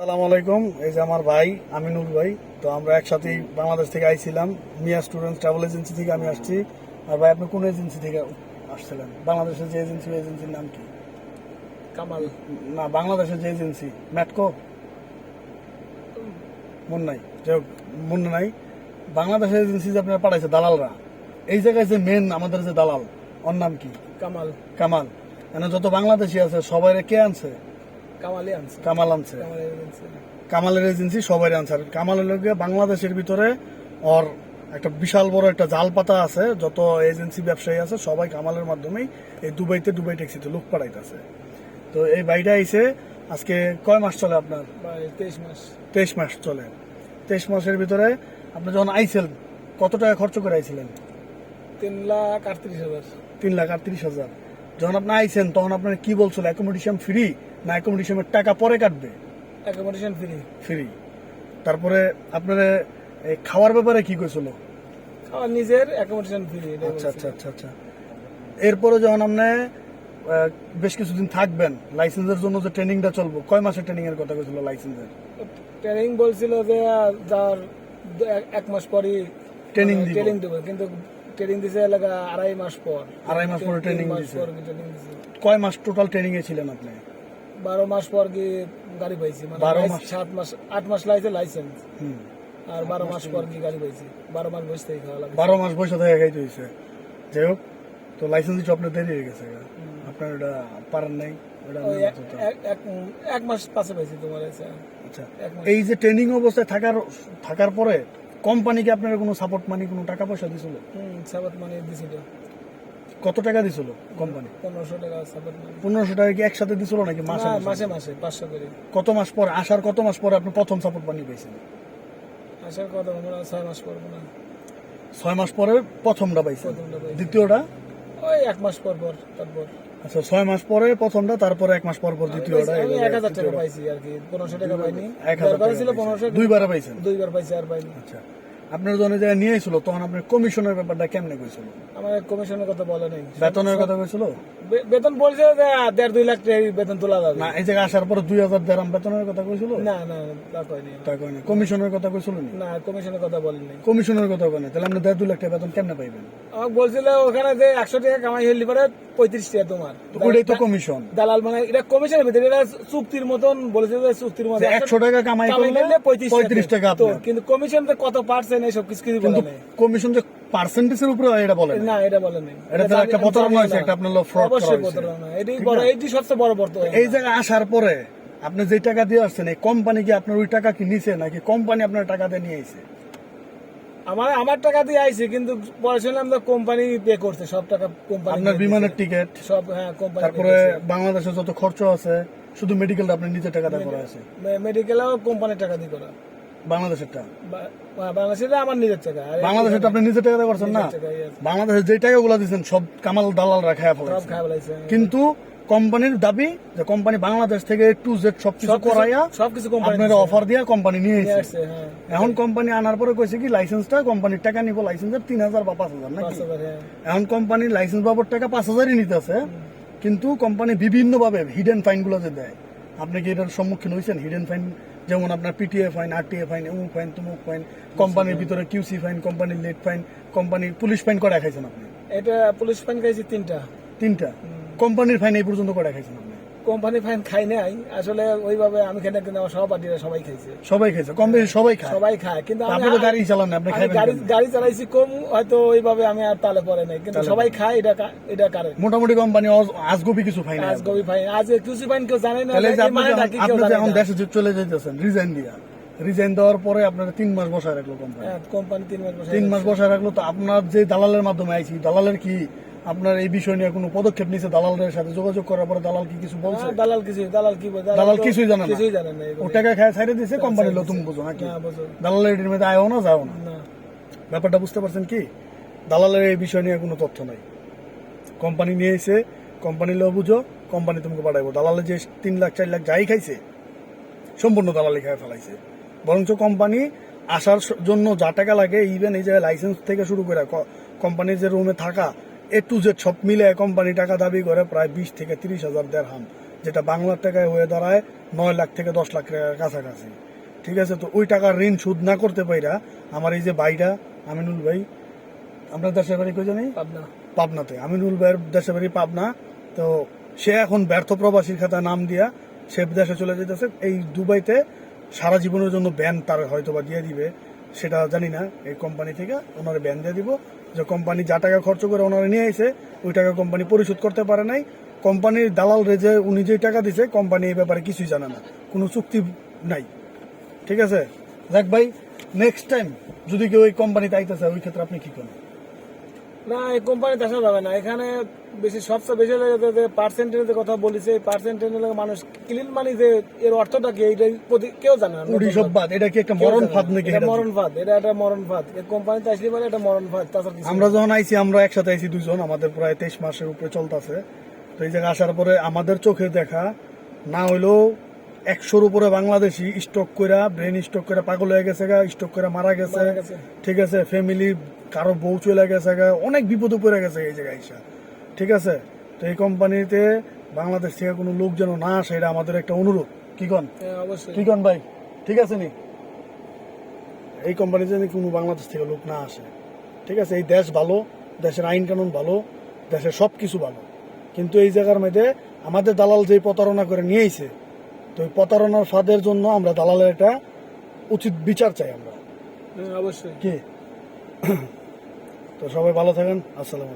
সালাম আলাইকুম। এই যে আমার ভাই আমিনুল ভাই। তো আমরা একসাথেই বাংলাদেশ থেকে আইছিলাম। মিয়া স্টুডেন্ট ট্রাভেল এজেন্সি থেকে আমি আসছি। আর ভাই আপনি কোন এজেন্সি থেকে আসছিলেন? বাংলাদেশের যে এজেন্সি এজেন্সির নাম কি? কামাল। না বাংলাদেশের যে এজেন্সি ম্যাটকো? মন নাই যাই হোক মন নাই বাংলাদেশের এজেন্সি যে আপনারা পাঠাইছে দালালরা এই জায়গায় যে মেন আমাদের যে দালাল ওর নাম কি? কামাল। কামাল। এখানে যত বাংলাদেশি আছে সবাই কে আনছে? আনছে কামাল আনছে কামালের এজেন্সি সবাই আনসার কামালের লোকে বাংলাদেশের ভিতরে ওর একটা বিশাল বড় একটা জাল পাতা আছে যত এজেন্সি ব্যবসায়ী আছে সবাই কামালের মাধ্যমেই এই দুবাইতে দুবাই ট্যাক্সিতে লোক পাঠাইতেছে। তো এই বাইটা আইসে আজকে কয় মাস চলে আপনার? তেইশ মাস। তেইশ মাস চলে। তেইশ মাসের ভিতরে আপনি যখন আইছিলেন কত টাকা খরচ করে আইছিলেন? তিন লাখ আটত্রিশ হাজার। তিন লাখ আটত্রিশ হাজার। যখন আপনি আইছেন তখন আপনার কি বলছিল? অ্যাকোমোডেশন ফ্রি না অ্যাকোমোডেশনের টাকা পরে কাটবে? অ্যাকোমোডেশন ফ্রি ফ্রি তারপরে আপনার এই খাওয়ার ব্যাপারে কি কইছিল? আমার নিজের অ্যাকোমোডেশন ফ্রি আচ্ছা আচ্ছা আচ্ছা আচ্ছা। এরপরে যখন আপনি বেশ কিছুদিন থাকবেন লাইসেন্সের জন্য যে ট্রেনিংটা চলবো কয় মাসের ট্রেনিং এর কথা কইছিল লাইসেন্সের ট্রেনিং বলছিল যে যার এক- মাস পরই দিব। ট্রেনিং দেবে। কিন্তু ট্রেনিং দিছে এলাকা আড়াই মাস পর। আড়াই মাস। পর ট্রেনিং দিছে। কয় মাস টোটাল ট্রেনিং এ ছিলেন আপনি? বারো মাস পর কি গাড়ি পাইছি। মানে বারো মাস? সাত মাস আট মাস লাইছে লাইসেন্স। আর বারো মাস পর কি গাড়ি পাইছি। বারো মাস বসে থেকে খাওয়া বারো মাস বসে থেকে খাইতে হয়েছে যাই হোক তো লাইসেন্স দিতে আপনার দেরি হয়ে গেছে আপনার এটা পারেন নাই ওটা এক- মাস পাশে পাইছি তোমার আচ্ছা এই যে ট্রেনিং অবস্থায় থাকার থাকার পরে কোম্পানিকে আপনার কোনো সাপোর্ট মানি কোনো টাকা পয়সা দিছিল? সাবাত মানে দিছিল। কত টাকা দিছিল কোম্পানি? পনেরোশো টাকা পনেরোশো টাকা কি একসাথে দিছিল নাকি মাসে মাসে? মাসে পাঁচশো করে। কত মাস পর আসার কত মাস পরে আপনি প্রথম সাপোর্ট মানি পেয়েছেন? আসার হয় ছয় মাস পর না ছয় মাস পরে প্রথমটা পাইছেন? দ্বিতীয়টা? ওই এক মাস পর পর তারপর। আচ্ছা ছয় মাস পরে প্রথমটা তারপরে এক মাস পর পর দ্বিতীয়টা এক হাজার টাকা পাইছি আর কি পনেরোশো টাকা পাইনি। এক হাজার ছিল। পনেরোশো দুইবারে পাইছেন? দুইবার পাইছি আর পাইনি। আচ্ছা। আপনার জন্য জায়গায় নিয়ে এসেছিল তখন আপনার কমিশনের ব্যাপারটা কেমনে কইছিল আমার কমিশনের কথা বলে নাই। বেতনের কথা কইছিল বেতন বলছে যে দেড় দুই লাখ টাকা বেতন তোলা যাবে। না এই জায়গায় আসার পরে দুই হাজার দেড়াম বেতনের কথা কইছিল? না না তা কয়নি তা কয়নি কমিশনের কথা কইছিল নি কমিশনের কথা বলেনি কমিশনের কথা কয়নি তাহলে আপনি দেড় দুই লাখ টাকা বেতন কেমনে পাইবেন? আমাকে বলছিল ওখানে যে একশো টাকা কামাই হইলে পরে পঁয়ত্রিশ টাকা তোমার। তো ওইটাই তো কমিশন। দালাল মানে এটা কমিশনের ভিতরে এটা চুক্তির মতন বলেছে যে চুক্তির একশো টাকা কামাই করলে পঁয়ত্রিশ টাকা তো কিন্তু কমিশন কত পার্সেন্ট এইসব কিছু কিছু কিন্তু কমিশন যে পার্সেন্টেজের উপরে এটা বলে না। না এটা বলে নাই এটা তো একটা প্রতারণা হয়েছে, না। একটা আপনার লোক fraud করা অবশ্যই হয়েছে। প্রতারণা এটি বড় না? এটি সবচেয়ে বড় বর্তমান এই জায়গায় আসার পরে আপনি যে টাকা দিয়ে আসছেন এই কোম্পানি কি আপনার ওই টাকা কি নিছে নাকি কোম্পানি আপনার টাকা দিয়ে নিয়ে আইছে আমার আমার টাকা দিয়ে আইছে কিন্তু পরে শুনলাম তো কোম্পানি পে করছে সব টাকা কোম্পানি আপনার বিমানের টিকিট সব হ্যাঁ কোম্পানি তারপরে বাংলাদেশে যত খরচ আছে শুধু মেডিকেলটা আপনি নিজে টাকা দিয়ে করা আছে মেডিকেলেও কোম্পানির টাকা দিয়ে করা বাংলাদেশেরটা? বা- বা- বাংলাদেশের আমার নিজের টাকা। আর আপনি নিজে টাকা করছেন না? নিজের টাকাই আছে। বাংলাদেশের যে টাকাগুলো দিচ্ছেন সব কামাল দালাল রাখা ফেলাইছে। কিন্তু কোম্পানির দাবি যে কোম্পানি বাংলাদেশ থেকে টু জেড সবকিছু করাইয়া সবকিছু কোম্পানি অফার দিয়া কোম্পানি নিয়ে এসেছে হ্যাঁ। এখন কোম্পানি আনার পরে কইছে কি লাইসেন্সটা কোম্পানির টাকা নিব লাইসেন্সের তিন হাজার বা পাঁচ হাজার নাকি? হ্যাঁ। এখন কোম্পানি লাইসেন্স বাবদ টাকা পাঁচ হাজারই নিতেছে কিন্তু কোম্পানি বিভিন্ন ভাবে হিডেন ফাইনগুলো যে দেয়। আপনি কি এটার সম্মুখীন হয়েছেন হিডেন ফাইন যেমন আপনার পিটিএ ফাইন আরটিএ ফাইন এমুক ফাইন তুমুক ফাইন কোম্পানির ভিতরে কিউসি ফাইন কোম্পানির লেট ফাইন কোম্পানির পুলিশ ফাইন করে খাইছেন আপনি? এটা পুলিশ ফাইন খাইছি তিনটা। তিনটা? কোম্পানির ফাইন এই পর্যন্ত করে খাইছেন আপনি? কোম্পানি ফাইন খাই নাই। আসলে ওইভাবে আমি খেলে কিন্তু আমার সহপাঠীরা সবাই খাইছে। সবাই খাইছে কম বেশি সবাই খায়? সবাই খায় কিন্তু আমি আপনি তো গাড়ি চালান না আপনি গাড়ি গাড়ি চালাইছি কম হয়তো ওইভাবে আমি আর তালে পরে নাই। কিন্তু সবাই খায় এটা এটা কারে মোটামুটি কোম্পানি আজগবি কিছু ফাইন আজ গবি ফাইন আজ কিউসি ফাইন কেউ জানে না আপনি জানে দেশে চলে যাইতেছেন রিজাইন দিয়া। রিজাইন দেওয়ার পরে আপনার তিন মাস বসায় রাখল কোম্পানি। হ্যাঁ, কোম্পানি তিন মাস তিন মাস বসায় রাখল তো আপনার যে দালালের মাধ্যমে আইছি দালালের কি আপনার এই বিষয় নিয়ে কোনো পদক্ষেপ নিছে দালালের সাথে? যোগাযোগ করার পরে দালাল কি কিছু বলছে? দালাল কিছু দালাল কি দালাল কিছুই জানে কিছুই জানে না ও টাকা খায় ছাইড়ে দিছে কোম্পানি তুমি বুঝো নাকি। দালালের এটির মধ্যে আয়ও না যাও না। ব্যাপারটা বুঝতে পারছেন কি? দালালের এই বিষয় নিয়ে কোনো তথ্য নাই। কোম্পানি নিয়ে এসে কোম্পানি লো বুঝো কোম্পানি তোমাকে পাঠাইবো দালালে যে তিন লাখ চার লাখ যাই খাইছে সম্পূর্ণ দালালি খায় ফেলাইছে। বরঞ্চ কোম্পানি আসার জন্য যা টাকা লাগে ইভেন এই জায়গায় লাইসেন্স থেকে শুরু করে কোম্পানির যে রুমে থাকা এ টু জেড সব মিলে কোম্পানি টাকা দাবি করে প্রায় বিশ থেকে তিরিশ হাজার দেড় হাম যেটা বাংলার টাকায় হয়ে দাঁড়ায় নয় লাখ থেকে দশ লাখ টাকার কাছাকাছি। ঠিক আছে তো ওই টাকার ঋণ শোধ না করতে পাইরা আমার এই যে ভাইটা আমিনুল ভাই আপনার দেশের বাড়ি কই জানি? পাবনা। পাবনাতে। আমিনুল ভাইয়ের দেশের বাড়ি পাবনা। তো সে এখন ব্যর্থ প্রবাসীর খাতা নাম দিয়া সে দেশে চলে যেতেছে এই দুবাইতে সারা জীবনের জন্য ব্যান তার হয়তো বা দিয়ে দিবে সেটা জানি না। এই কোম্পানি থেকে ওনারা ব্যান দিয়ে দিব। যে কোম্পানি যা টাকা খরচ করে ওনারা নিয়ে এসে ওই টাকা কোম্পানি পরিশোধ করতে পারে নাই। কোম্পানির দালাল রেজে উনি যে টাকা দিছে, কোম্পানি এই ব্যাপারে কিছুই জানে না। কোনো চুক্তি নাই। ঠিক আছে? দেখ ভাই নেক্সট টাইম যদি কেউ ওই কোম্পানিতে চায় ওই ক্ষেত্রে আপনি কি করেন না এই কোম্পানিতে আসা যাবে না। এখানে বেশি সবচেয়ে বেশি যে পার্সেন্টেজের কথা বলিছে এই পার্সেন্টেজের মানুষ ক্লিন মানি যে এর অর্থটা কি এইটাই প্রতি- কেউ জানে না। সব বাদ। এটা কি একটা মরণ ফাঁদ নাকি এটা এটা? মরণ ফাঁদ। এটা একটা মরণ ফাঁদ। এই কোম্পানিতে আসলে মানে এটা মরণ ফাঁদ তাছাড়া কিছু আমরা যখন আইছি আমরা একসাথে আইছি দুজন আমাদের প্রায় তেইশ মাসের উপরে চলতেছে। তো এই জায়গায় আসার পরে আমাদের চোখে দেখা না হইলেও একশোর উপরে বাংলাদেশি স্টক কইরা ব্রেন স্টক করে পাগল হয়ে গেছে গা স্টক করে মারা গেছে। ঠিক আছে ফ্যামিলি কারও বউ চলে গেছে গা অনেক বিপদে পড়ে গেছে এই জায়গায় এসে। ঠিক আছে? তো এই কোম্পানিতে বাংলাদেশ থেকে কোনো লোক যেন না আসে এটা আমাদের একটা অনুরোধ। কি কন? হ্যাঁ, কি কন ভাই? ঠিক আছে নি? এই কোম্পানিতে যেন কোনো বাংলাদেশ থেকে লোক না আসে। ঠিক আছে? এই দেশ ভালো দেশের আইন কানুন ভালো দেশের সব কিছু ভালো। কিন্তু এই জায়গার মধ্যে আমাদের দালাল যে প্রতারণা করে নিয়ে আইছে তো এই প্রতারণার ফাঁদের জন্য আমরা দালালের একটা উচিত বিচার চাই আমরা। হ্যাঁ, অবশ্যই। কি? তো সবাই ভালো থাকেন। আসসালামু আলাইকুম।